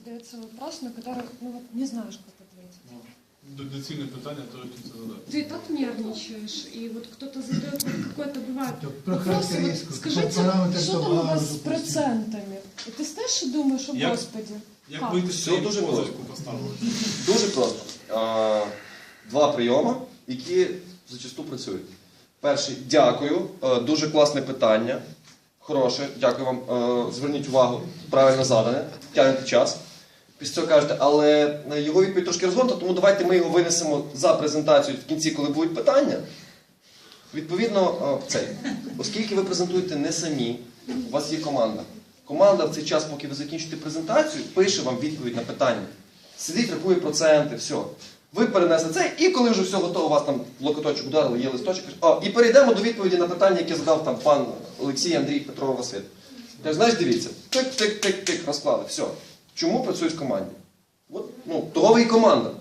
задается вопрос, на который ну, вот, не знаешь, как ответить. Ну, д- Доцільне питання, то які це задати. Ты и так нервничаешь, и вот кто-то задает вот какой-то бывает Так, про вопрос, и характеристику, вот скажите, параметр что там у товару, вас с допустим. процентами? И ты стоишь и думаешь, о Я- господи, Як Как? вийти з Все цієї дуже позичку поставили? Дуже просто. А, Два прийоми, які зачасту працюють. Перший дякую. Е, Дуже класне питання. Хороше, дякую вам. Е, Зверніть увагу, правильно задане. Тягнете час. Після цього кажете, але е, його відповідь трошки розгорнута, тому давайте ми його винесемо за презентацію в кінці, коли будуть питання. Відповідно, е, цей. Оскільки ви презентуєте не самі, у вас є команда. Команда в цей час, поки ви закінчите презентацію, пише вам відповідь на питання. Сидить, рахує проценти, все. Ви перенесли це, і коли вже все готово, у вас там локоточок ударили, є листочок. О, і перейдемо до відповіді на питання, яке задав там пан Олексій Андрій Петров Василь. Знаєш, дивіться, тик-тик-тик-тик, розклали, все. Чому працюють в команді? От, ну, того ви і команда.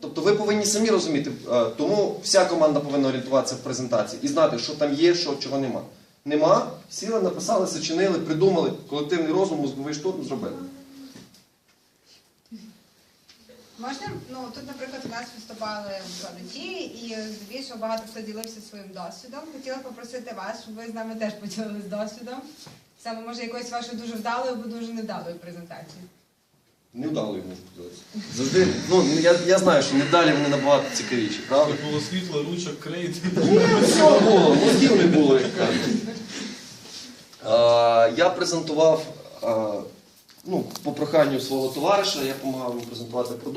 Тобто ви повинні самі розуміти, е, тому вся команда повинна орієнтуватися в презентації і знати, що там є, що чого нема. Нема, сіли, написали, сочинили, придумали, колективний розум, мозговий штурм зробили. Можна, ну тут, наприклад, у нас виступали викладачі, і здебільшого багато хто ділився своїм досвідом. Хотіла попросити вас, щоб ви з нами теж поділилися досвідом. Саме може якоюсь вашою дуже вдалою або дуже невдалою презентацією. Невдало йому подивитися. Завжди, ну я, я знаю, що невдалі вони набагато цікавіші, правда? Було світло, ручок, крейт. Ні, все було, мозгів не було, як кажуть. Е, Я презентував е, ну, по проханню свого товариша, я допомагав йому презентувати продукт.